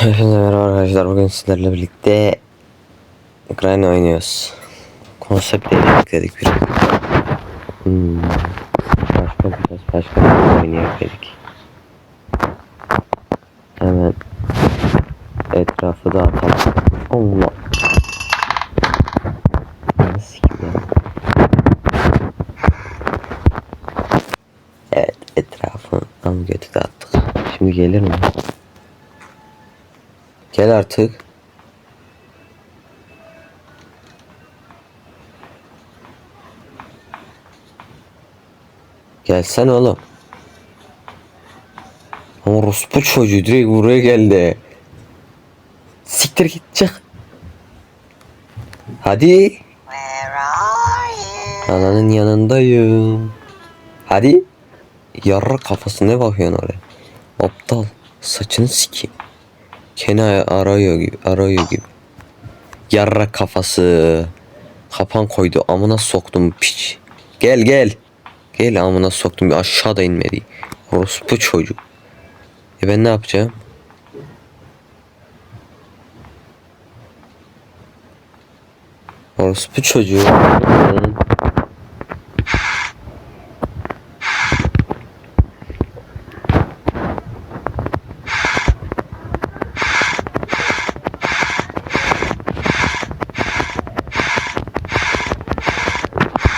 Hepinize merhaba arkadaşlar. Bugün sizlerle birlikte Ukrayna oynuyoruz. Konsept değişikledik bir. Hmm. Başka biraz başka bir oyun oynayak dedik. Hemen etrafı dağıtalım. Allah. Nasıl ya? Evet etrafı tam götü dağıttık. Şimdi gelir mi? Gel artık. Gelsene oğlum. Orospu çocuğu direkt buraya geldi. Siktir git çık. Hadi. Ananın yanındayım. Hadi. Yarra kafası ne bakıyorsun oraya? Aptal. Saçını sikeyim. Kena arıyor gibi, arıyor gibi. Yarra kafası. Kapan koydu. Amına soktum piç. Gel gel. Gel amına soktum. Aşağıda inmedi. Orospu çocuk. E ben ne yapacağım? Orospu çocuğu.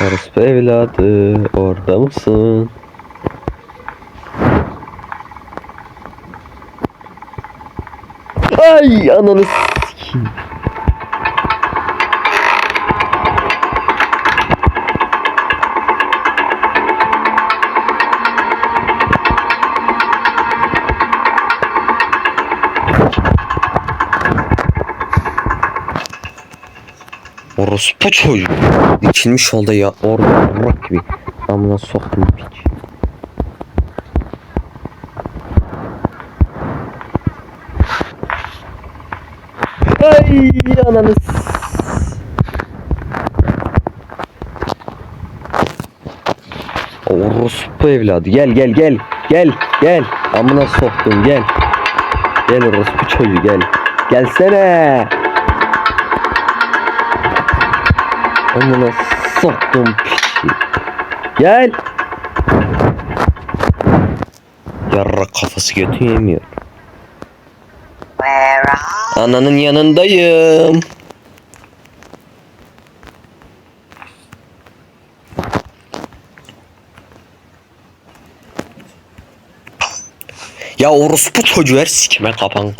Orospu evladı orada mısın? Ay ananı sikeyim. Orospu çocuğu. Dikilmiş oldu ya. Yarrak gibi. Amına soktum. Piç. Ay ananı Orospu evladı. Gel gel gel. Gel gel. Amına soktum. Gel. Gel orospu çocuğu gel. Gelsene Amına soktum piçi Gel Yarra kafası götü yemiyor Ananın yanındayım. Ya orospu çocuğu her sikime kapan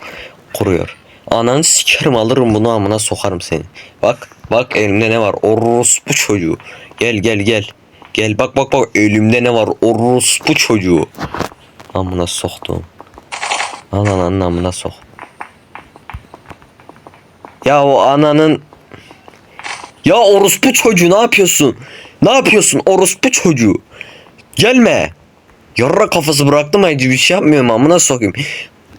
kuruyor. Ananı sikerim alırım bunu amına sokarım seni. Bak bak elimde ne var orospu çocuğu. Gel gel gel. Gel bak bak bak elimde ne var orospu çocuğu. Amına soktum. Al ananın amına sok. Ya o ananın Ya orospu çocuğu ne yapıyorsun? Ne yapıyorsun orospu çocuğu? Gelme. Yarra kafası bıraktım ayıcı bir şey yapmıyorum amına sokayım.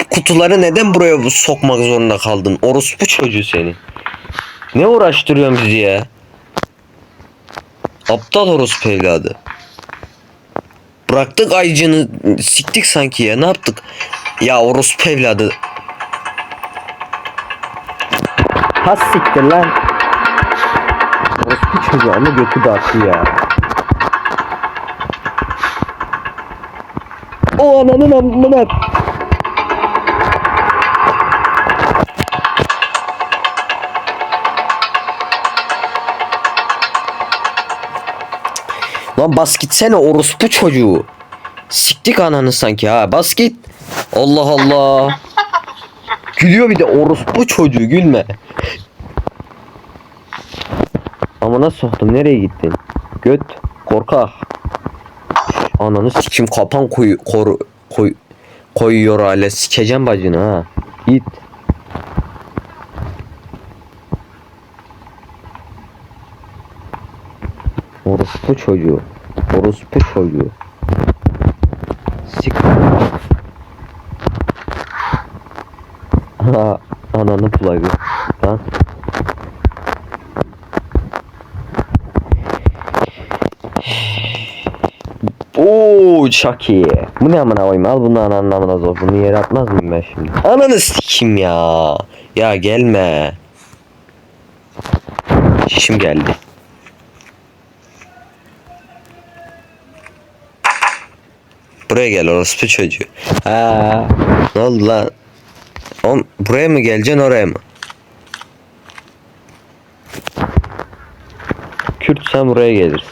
Kutuları neden buraya bu- sokmak zorunda kaldın? Orospu çocuğu seni. Ne uğraştırıyorsun bizi ya? Aptal orospu evladı. Bıraktık ayıcını siktik sanki ya ne yaptık? Ya orospu evladı. Has siktir lan. Orospu çocuğu ama götü dağıttı ya. O ananın amına. Lan bas gitsene orospu çocuğu. Siktik ananı sanki ha bas git. Allah Allah. Gülüyor bir de orospu çocuğu gülme. Amına soktum nereye gittin? Göt korkak. Ananı sikim kapan koy koru koy koyuyor hala sikeceğim bacını ha. Git. Orospu çocuğu. Orospu çocuğu. Sik. Ha, ananı plagı. Lan. Oo çok iyi. Bu ne amına koyayım al bunu ananın amına zor. Bunu yere atmaz mıyım ben şimdi? Ananı sikim ya. Ya gelme. Şişim geldi. Buraya gel orospu çocuğu. Ha, ne oldu lan? Oğlum buraya mı geleceksin oraya mı? Kürt sen buraya gelirsin.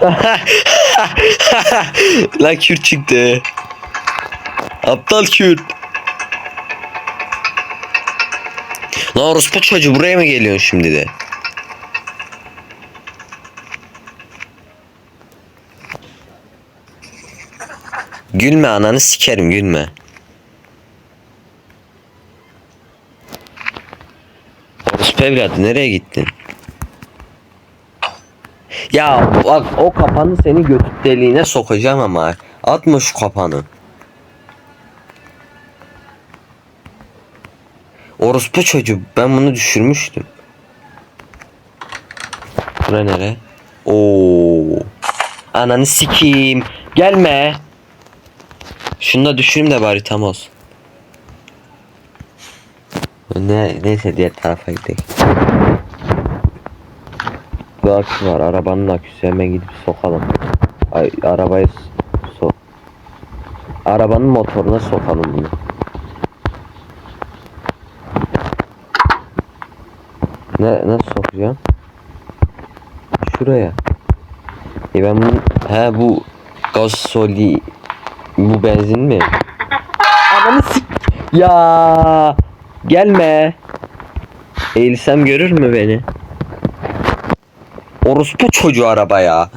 Lan Kürt çıktı. Aptal Kürt. Lan orospu çocuğu buraya mı geliyorsun şimdi de? Gülme ananı sikerim gülme. Orospu evladı nereye gittin? Ya bak o kapanı seni götüp deliğine sokacağım ama. Atma şu kapanı. Orospu çocuğu ben bunu düşürmüştüm. Bura nere? Oo. Ananı sikeyim. Gelme. Şunu da düşüreyim de bari tam olsun. Ne, neyse diğer tarafa gidelim. Bu akü var. Arabanın aküsü. Hemen gidip sokalım. Ay, arabayı s- sok. Arabanın motoruna sokalım bunu. Ne nasıl sokacağım? Şuraya. E ben bunu he bu gasoli bu benzin mi? Ananı sik ya gelme. Eğilsem görür mü beni? Orospu çocuğu araba ya.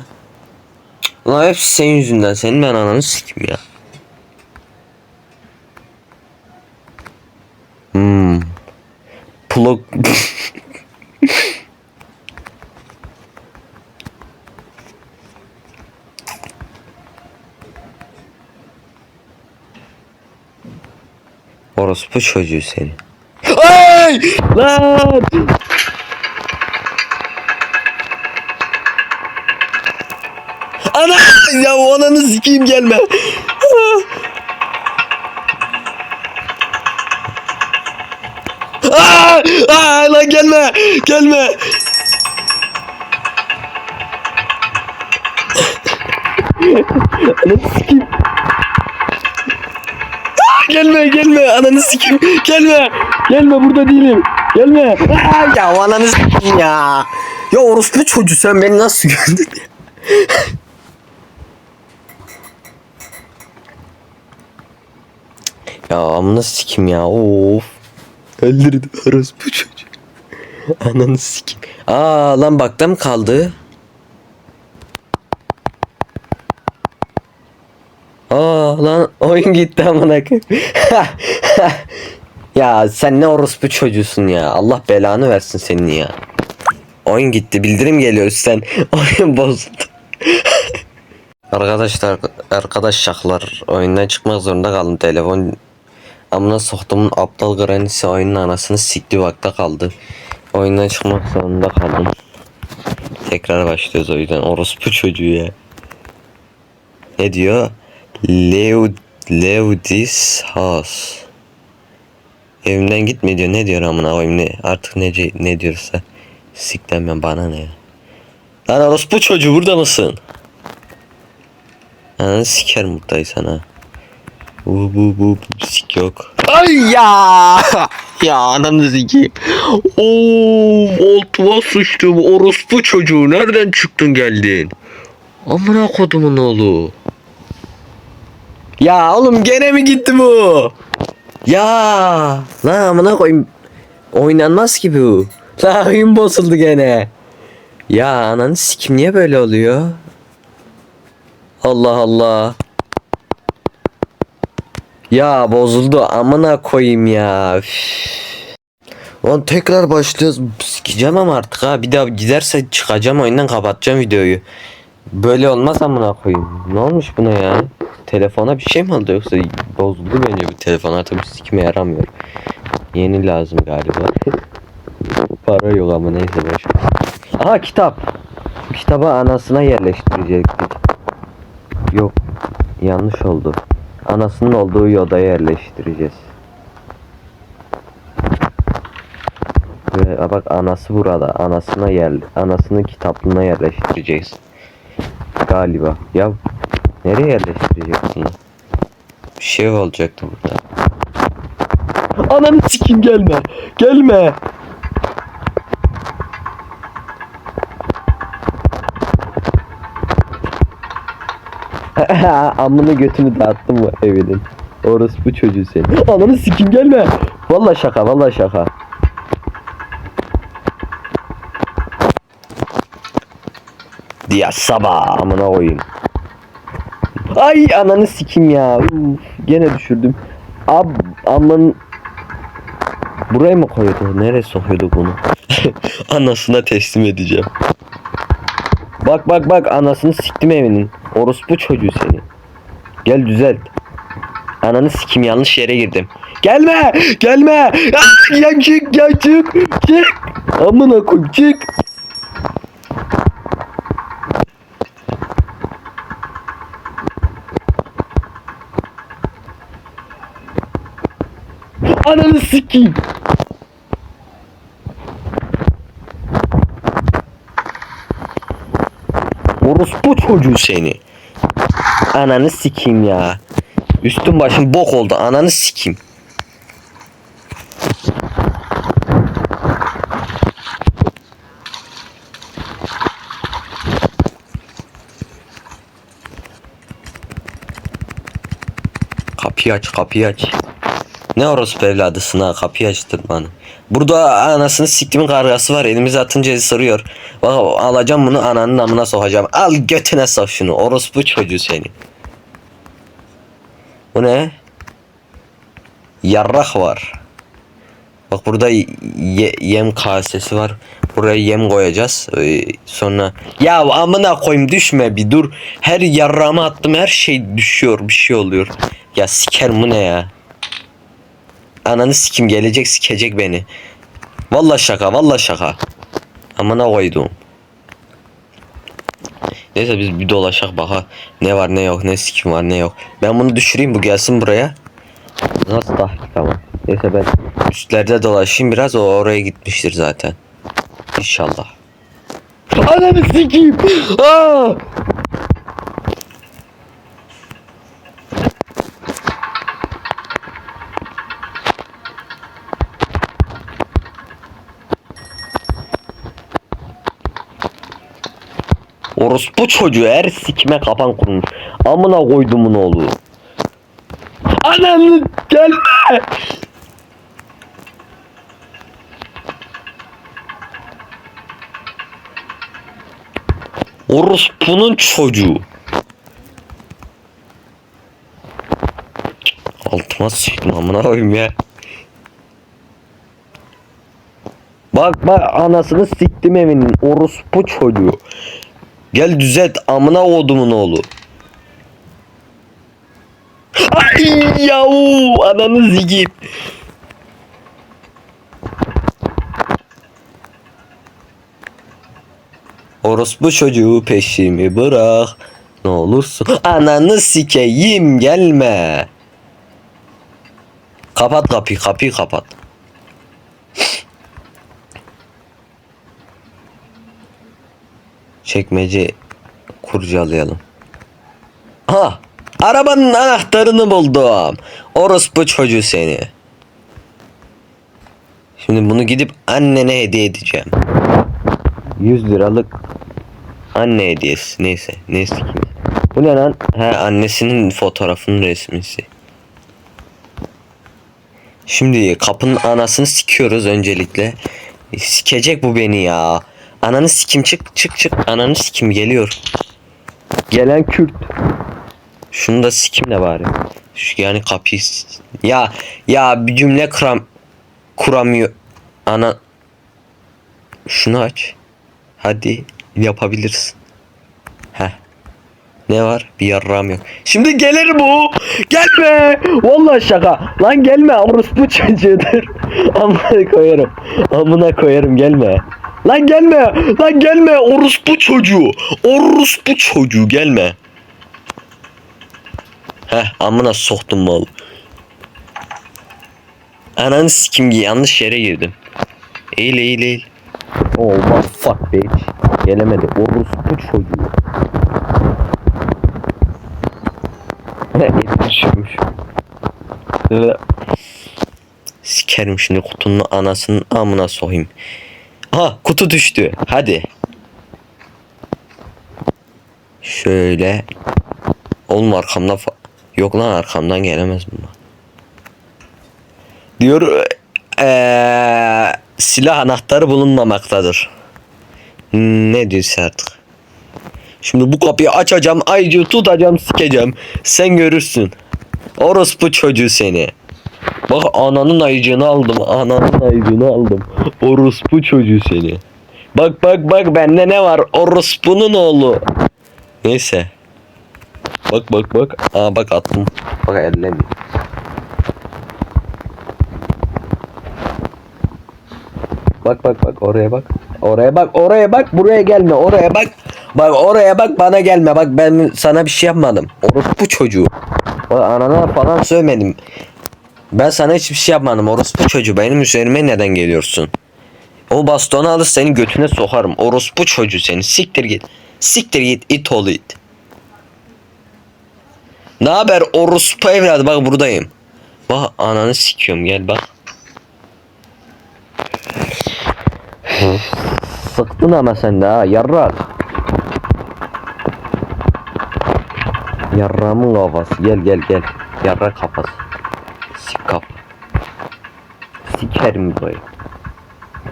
Ulan hepsi senin yüzünden. Senin ben ananı sikim ya. Hmm. Plug... Orospu çocuğu seni. Ay! Lan! Ana! Ya o ananı sikeyim gelme. Aa! Aa! Lan gelme! Gelme! Ananı sikeyim. Gelme gelme ananı sikeyim. Gelme. Gelme burada değilim. Gelme. Aa, ya ananı sikeyim ya. Ya orospu çocuğu sen beni nasıl gördün? Ya amına sikim ya of. Öldürdü orospu çocuğu. Ananı sikim. Aa lan bakta mı kaldı? Aa lan oyun gitti amına ya sen ne orospu çocuğusun ya. Allah belanı versin senin ya. Oyun gitti. Bildirim geliyor sen. Oyun bozuldu. Arkadaşlar arkadaş şaklar oyundan çıkmak zorunda kaldım telefon amına soktumun aptal granisi oyunun anasını sikti vakta kaldı oyundan çıkmak zorunda kaldım tekrar başlıyoruz o yüzden orospu çocuğu ya ne diyor Leo Leudis House evimden gitme diyor ne diyor amına koyayım ne artık ne ne diyorsa sikten ben bana ne ya lan orospu çocuğu burada mısın Ananı sikerim buradaysan ha. Bu bu bu sik yok. Ay ya! ya ananı sikeyim. Oo, altıma sıçtım. Orospu çocuğu. Nereden çıktın geldin? Amına kodumun oğlu. Ya oğlum gene mi gitti bu? Ya lan amına koyayım. Oynanmaz ki bu. La oyun bozuldu gene. Ya ananı sikim niye böyle oluyor? Allah Allah. Ya bozuldu amına koyayım ya. Lan tekrar başlıyoruz. Sikeceğim ama artık ha. Bir daha giderse çıkacağım oyundan kapatacağım videoyu. Böyle olmaz amına koyayım. Ne olmuş buna ya? Telefona bir şey mi oldu yoksa bozuldu bence bu telefon artık sikime yaramıyor. Yeni lazım galiba. Para yok ama neyse boş. Aha kitap. Bu kitabı anasına yerleştirecektik. Yok. Yanlış oldu. Anasının olduğu odaya yerleştireceğiz. Ve bak anası burada. Anasına yer, anasının kitaplığına yerleştireceğiz. Galiba. Ya nereye yerleştireceksin? Bir şey olacaktı burada. Ananı sikim gelme. Gelme. Amını götünü dağıttım mı evinin? Orası bu çocuğu senin. Ananı sikim gelme. Vallahi şaka vallahi şaka. Diye sabah amına koyayım. Ay ananı sikim ya. Uf, gene düşürdüm. Ab amın Buraya mı koydu? Nereye sokuyordu bunu? Anasına teslim edeceğim. Bak bak bak anasını siktim evinin. Orospu çocuğu seni. Gel düzelt. Ananı sikim yanlış yere girdim. Gelme! Gelme! Ah, ya çık ya çık! Çık! Amına koy çık! Ananı sikeyim! Orospu çocuğu seni. Ananı sikeyim ya. Üstüm başım bok oldu. Ananı sikeyim. Kapıyı aç, kapıyı aç. Ne orospu evladısın ha kapıyı açtın bana. Burada anasını siktimin kargası var elimize atınca ısırıyor. Bak alacağım bunu ananın amına sokacağım. Al götüne sok şunu orospu çocuğu seni. Bu ne? Yarrak var. Bak burada ye- yem kasesi var. Buraya yem koyacağız. Ee, sonra ya amına koyayım düşme bir dur. Her yarrağımı attım her şey düşüyor bir şey oluyor. Ya siker bu ne ya? Ananı sikim gelecek sikecek beni. Vallahi şaka vallahi şaka. Amına koydum. Neyse biz bir dolaşak baka ne var ne yok ne sikim var ne yok. Ben bunu düşüreyim bu gelsin buraya. Nasıl tahkik ama. Neyse ben üstlerde dolaşayım biraz o oraya gitmiştir zaten. İnşallah. Ananı sikeyim. Aa! Orospu çocuğu her sikime kapan kurmuş. Amına koydumun oğlu. Ananı gelme. Orospu'nun çocuğu. Altıma sıçtım amına koyayım ya. Bak bak anasını siktim evinin orospu çocuğu. Gel düzelt amına kodumun oğlu. Ay yahu ananı zigip. Orospu çocuğu peşimi bırak. Ne olursun ananı sikeyim gelme. Kapat kapıyı kapıyı kapat. Çekmece kurcalayalım. Ha! Arabanın anahtarını buldum. Orospu çocuğu seni. Şimdi bunu gidip annene hediye edeceğim. 100 liralık anne hediyesi. Neyse. Neyse ki. Bu ne lan? He annesinin fotoğrafının resmisi. Şimdi kapının anasını sikiyoruz öncelikle. Sikecek bu beni ya. Ananı sikim çık çık çık. Ananı sikim geliyor. Gelen Kürt. Şunu da sikim de bari. Şu yani kapıyı Ya ya bir cümle kuram kuramıyor. Ana şunu aç. Hadi yapabilirsin. Heh. Ne var? Bir yarram yok. Şimdi gelir bu. Gelme. Vallahi şaka. Lan gelme. Orospu çocuğudur. Amına koyarım. Amına koyarım gelme. Lan gelme. Lan gelme. Orospu çocuğu. Orospu çocuğu gelme. Heh amına soktum mal. Ananı sikim ki yanlış yere girdim. Eğil eğil eğil. Oh my fuck bitch. Gelemedi. Orospu çocuğu. Eli düşürmüş. Sikerim şimdi kutunun anasının amına sohayım. Aha kutu düştü. Hadi. Şöyle. Oğlum arkamda fa- Yok lan arkamdan gelemez bunlar. Diyor eee, silah anahtarı bulunmamaktadır. Ne diyorsun artık? Şimdi bu kapıyı açacağım, ayıcı tutacağım, sikeceğim. Sen görürsün. Orospu çocuğu seni. Bak ananın ayıcını aldım, ananın ayıcını aldım. Orospu çocuğu seni. Bak bak bak bende ne var? Orospunun oğlu. Neyse. Bak bak bak. Aa bak attım. Bak ellemiyor. Bak bak bak oraya bak. Oraya bak oraya bak buraya gelme oraya bak. Bak oraya bak bana gelme bak ben sana bir şey yapmadım. Orospu çocuğu. Bak anana falan söylemedim. Ben sana hiçbir şey yapmadım. Orospu çocuğu benim üzerime neden geliyorsun? O bastonu alır seni götüne sokarım. Orospu çocuğu seni. Siktir git. Siktir git it oğlu it. Ne haber orospu evladı bak buradayım. Bak ananı sikiyorum gel bak. Sıktın ama sen de ha yarrak. Yarramın kafası gel gel gel. Yarrak kafası. Sik kap. Sikerim burayı.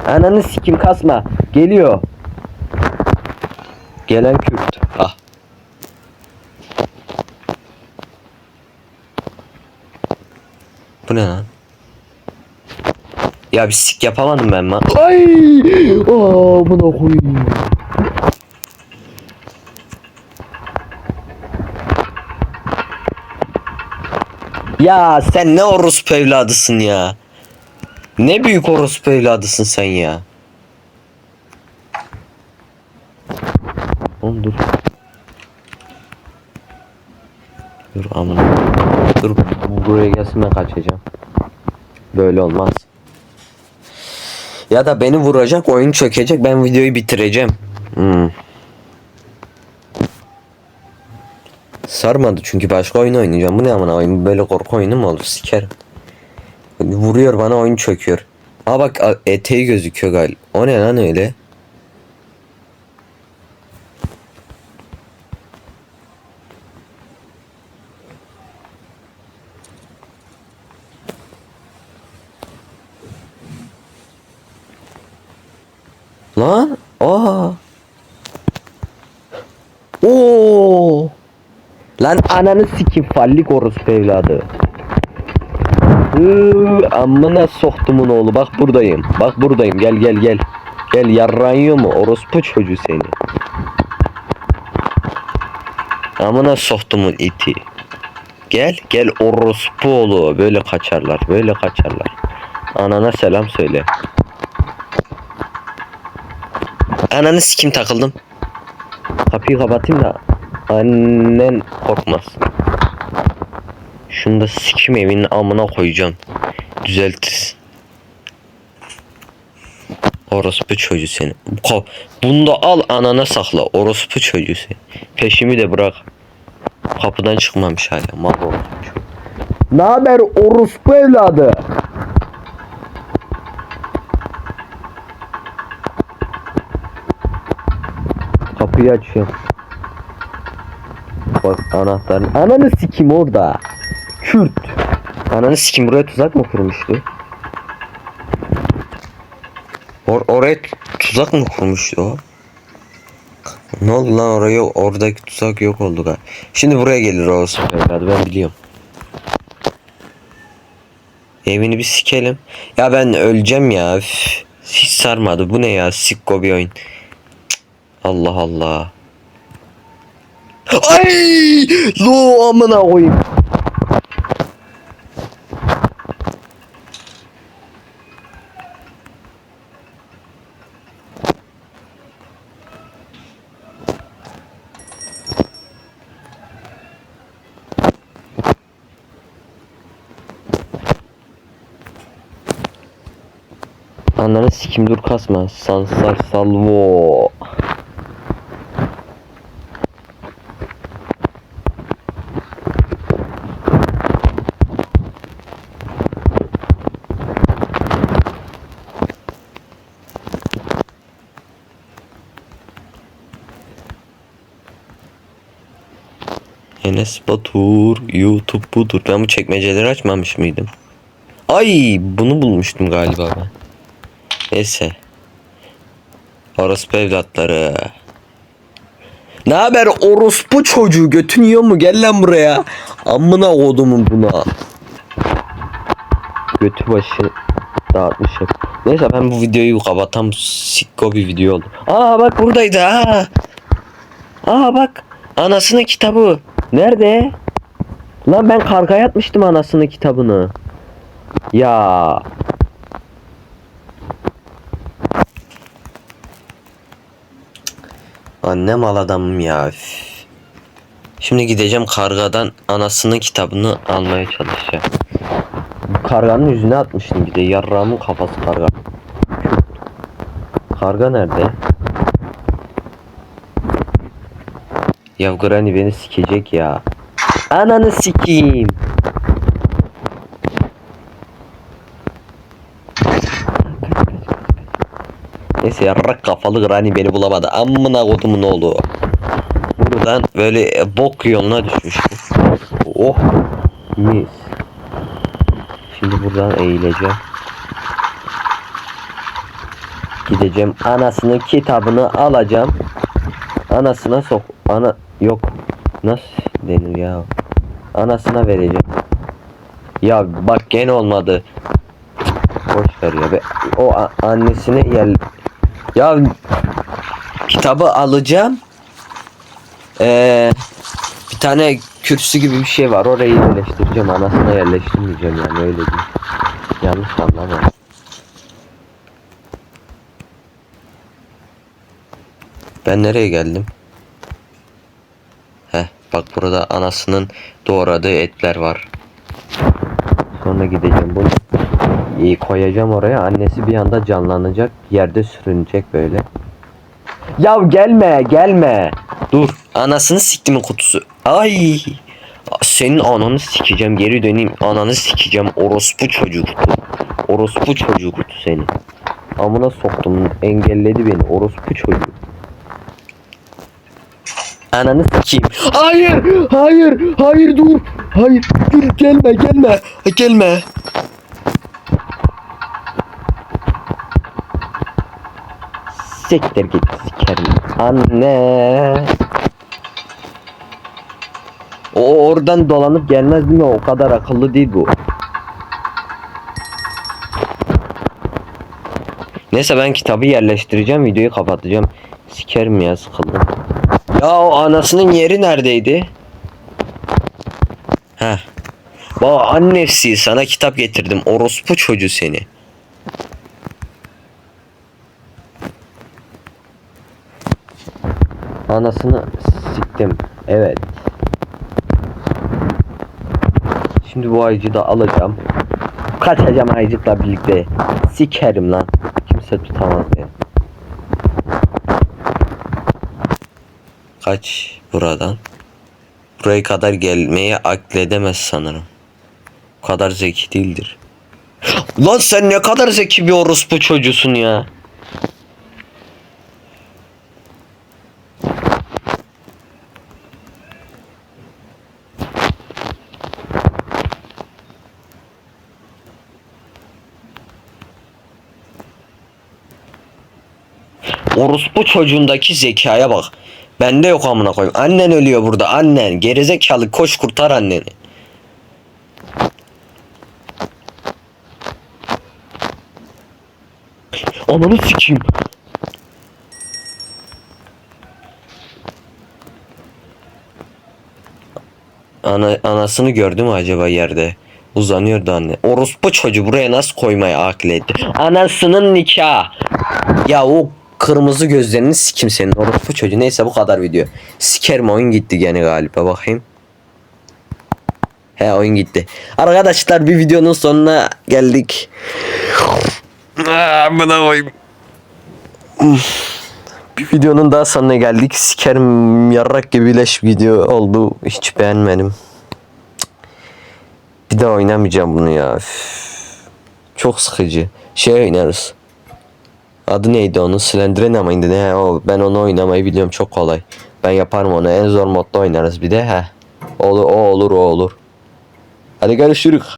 Ananı sikim kasma. Geliyor. Gelen Kürt. Ah. Bu ne lan? Ya bir sik yapamadım ben lan. Ay! Aa, buna koyayım. Ya sen ne orospu evladısın ya. Ne büyük orospu evladısın sen ya. Oğlum dur. Dur amına. Dur buraya gelsin ben kaçacağım. Böyle olmaz. Ya da beni vuracak oyun çökecek ben videoyu bitireceğim. Hmm. Sarmadı çünkü başka oyun oynayacağım. Bu ne amına oyun böyle korku oyunu mu olur sikerim. Vuruyor bana oyun çöküyor. Aa bak eteği gözüküyor galiba. O ne lan öyle? Lan? Aa. Oo. Lan ananı sikim fallik orospu evladı. Iıı, amına soktumun oğlu bak buradayım. Bak buradayım gel gel gel. Gel yarran yiyor mu orospu çocuğu seni. Amına soktumun iti. Gel gel orospu oğlu böyle kaçarlar böyle kaçarlar. Anana selam söyle. Ananı sikim takıldım. Kapıyı kapatayım da annen korkmaz. Şunu da sikim evinin amına koyacağım. Düzeltirsin. Orospu çocuğu seni. Bunu da al anana sakla. Orospu çocuğu seni. Peşimi de bırak. Kapıdan çıkmamış hala. Mal. Ne haber orospu evladı? Kapıyı açıyorum. Bak anahtarın. Ananı sikim orada. Kürt. Ananı sikim buraya tuzak mı kurmuştu? Or oraya tuzak mı kurmuştu o? Ne oldu lan oraya oradaki tuzak yok oldu galiba. Şimdi buraya gelir o evladı ben biliyorum. Evini bir sikelim. Ya ben öleceğim ya. üf. Hiç sarmadı. Bu ne ya? Sikko bir oyun. Cık. Allah Allah. Ay! Lo amına koyayım. Ananı sikim dur kasma. Sansar salvo. Enes Batur YouTube budur. Ben bu çekmeceleri açmamış mıydım? Ay bunu bulmuştum galiba ben. Neyse. Orospu evlatları. Ne haber orospu çocuğu götün yiyor mu gel lan buraya. Amına kodumun buna. Götü başı dağıtmışım. Neyse ben bu videoyu kapatam sikko bir video oldu. Aa bak buradaydı ha. Aa bak anasının kitabı. Nerede? Lan ben kargaya atmıştım anasının kitabını. Ya. Annem al adamım ya. Şimdi gideceğim kargadan anasının kitabını almaya çalışacağım. Bu Karganın yüzüne atmıştım bir de yarrağımın kafası karga. Karga nerede? Ya Granny beni sikecek ya. Ananı sikeyim. Neyse yarrak kafalı Granny beni bulamadı. Amına kodumun oğlu. Buradan böyle e, bok yoluna düşmüştüm. Oh. Mis. Şimdi buradan eğileceğim. Gideceğim anasının kitabını alacağım. Anasına sok. Ana yok. Nasıl denir ya? Anasına vereceğim. Ya bak gene olmadı. Boş ver ya. Be. O annesine yer. Ya kitabı alacağım. Ee, bir tane kürsü gibi bir şey var. Oraya yerleştireceğim. Anasına yerleştirmeyeceğim yani öyle değil. Yanlış anlama. Ben nereye geldim? Bak burada anasının doğradığı etler var. Sonra gideceğim bunu iyi koyacağım oraya. Annesi bir anda canlanacak. Yerde sürünecek böyle. Ya gelme gelme. Dur. Anasını siktimin kutusu. Ay. Senin ananı sikeceğim. Geri döneyim. Ananı sikeceğim. Orospu çocuğu kutu. Orospu çocuğu kutu seni. Amına soktum. Engelledi beni. Orospu çocuğu. Ananı sikeyim. Hayır, hayır, hayır dur. Hayır, dur gelme, gelme. Gelme. Siktir git sikerim. Anne. O oradan dolanıp gelmez mi? O kadar akıllı değil bu. Neyse ben kitabı yerleştireceğim. Videoyu kapatacağım. Sikerim ya sıkıldım. Ya o anasının yeri neredeydi? Heh. Baba annesi sana kitap getirdim. Orospu çocuğu seni. Anasını siktim. Evet. Şimdi bu ayıcı da alacağım. Kaçacağım ayıcıkla birlikte. Sikerim lan. Kimse tutamaz beni. Kaç buradan. Buraya kadar gelmeyi akledemez sanırım. Bu kadar zeki değildir. Lan sen ne kadar zeki bir orospu çocuğusun ya. Orospu çocuğundaki zekaya bak. Bende yok amına koyayım. Annen ölüyor burada. Annen. Gerizekalı koş kurtar anneni. Ananı sikeyim. Ana, anasını gördü mü acaba yerde? Uzanıyordu anne. Orospu çocuğu buraya nasıl koymaya akıl etti? Anasının nikahı. Ya o kırmızı gözlerini sikim senin orospu çocuğu. Neyse bu kadar video. Sikerim oyun gitti gene galiba bakayım. He oyun gitti. Arkadaşlar bir videonun sonuna geldik. Amına koyayım. Bir videonun daha sonuna geldik. Sikerim yarrak gibi leş video oldu. Hiç beğenmedim. Bir daha oynamayacağım bunu ya. Çok sıkıcı. Şey oynarız. Adı neydi onun? Slendrina mıydı ne? O, ben onu oynamayı biliyorum çok kolay. Ben yaparım onu. En zor modda oynarız bir de. He. Olur, o olur o olur. Hadi görüşürüz.